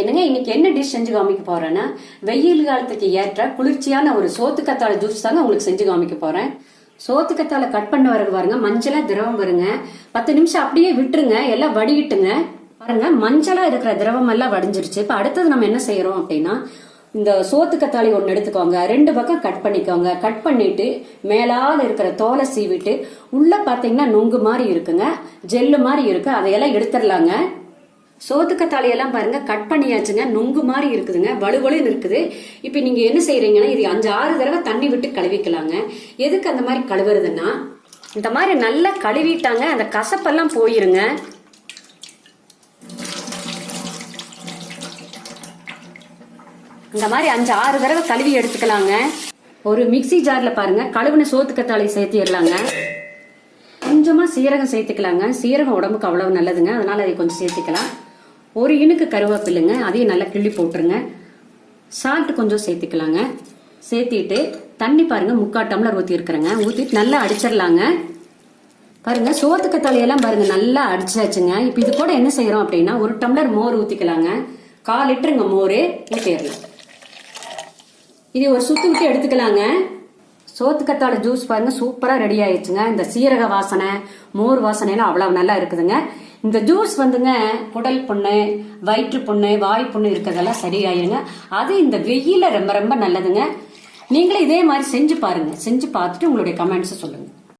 என்னங்க இன்னைக்கு என்ன டிஷ் செஞ்சு காமிக்க போறேன்னா வெயில் காலத்துக்கு ஏற்ற குளிர்ச்சியான ஒரு சோத்துக்கத்தாழை ஜூஸ் தாங்க உங்களுக்கு செஞ்சு காமிக்க போறேன். சோத்துக்கத்தாழை கட் பண்ண வரது பாருங்க மஞ்சளா திரவம் வருங்க. பத்து நிமிஷம் அப்படியே விட்டுருங்க எல்லாம் வடிகிட்டுங்க. பாருங்க மஞ்சளா இருக்கிற திரவம் எல்லாம் வடிஞ்சிருச்சு. இப்ப அடுத்தது நம்ம என்ன செய்யறோம் அப்படின்னா இந்த சோத்துக்கத்தாழி ஒன்று எடுத்துக்கோங்க. ரெண்டு பக்கம் கட் பண்ணிக்கோங்க. கட் பண்ணிட்டு மேலால இருக்கிற தோலை சீவிட்டு உள்ள பார்த்தீங்கன்னா நுங்கு மாதிரி இருக்குங்க. ஜெல்லு மாதிரி இருக்கு. அதையெல்லாம் எடுத்துடலாங்க. சோத்துக்கத்தாலையெல்லாம் பாருங்க கட் பண்ணியாச்சுங்க நுங்கு மாதிரி இருக்குதுங்க வலுவலுன்னு இருக்குது இப்போ நீங்க என்ன செய்யறீங்கன்னா இது அஞ்சு ஆறு தடவை தண்ணி விட்டு கழுவிக்கலாங்க. எதுக்கு அந்த மாதிரி கழுவுறதுன்னா இந்த மாதிரி நல்லா கழுவிட்டாங்க அந்த கசப்பெல்லாம் போயிருங்க. இந்த மாதிரி அஞ்சு ஆறு தடவை கழுவி எடுத்துக்கலாங்க. ஒரு மிக்ஸி ஜார்ல பாருங்க கழுவுன சோத்துக்கத்தாழி சேர்த்திடலாங்க. கொஞ்சமா சீரகம் சேர்த்துக்கலாங்க. சீரகம் உடம்புக்கு அவ்வளவு நல்லதுங்க அதனால அதை கொஞ்சம் சேர்த்துக்கலாம். ஒரு இனுக்கு கருவேப்பில்லைங்க அதையும் நல்லா கிள்ளி போட்டுருங்க. சால்ட் கொஞ்சம் சேர்த்துக்கலாங்க. சேர்த்திட்டு தண்ணி பாருங்கள் முக்கால் டம்ளர் ஊற்றி இருக்கிறேங்க ஊற்றிட்டு நல்லா அடிச்சிடலாங்க பாருங்க சோத்துக்க தலையெல்லாம் பாருங்க நல்லா அடிச்சாச்சுங்க. இப்போ இது கூட என்ன செய்கிறோம் அப்படின்னா ஒரு டம்ளர் மோர் ஊற்றிக்கலாங்க கால் லிட்டருங்க மோர் ஊற்றிடலாம் இது ஒரு சுத்து விட்டு எடுத்துக்கலாங்க. சோத்துக்கத்தாழ ஜூஸ் பாருங்க சூப்பராக ரெடி ஆயிடுச்சுங்க. இந்த சீரக வாசனை மோர் வாசனைலாம் அவ்வளோ நல்லா இருக்குதுங்க. இந்த ஜூஸ் வந்துங்க குடல் புண்ணு வயிற்று புண்ணு வாய் புண்ணு இருக்கிறதெல்லாம் சரியாயிருங்க. அது இந்த வெயில ரொம்ப ரொம்ப நல்லதுங்க. நீங்களும் இதே மாதிரி செஞ்சு பாருங்க. செஞ்சு பார்த்துட்டு உங்களுடைய கமெண்ட்ஸ் சொல்லுங்க.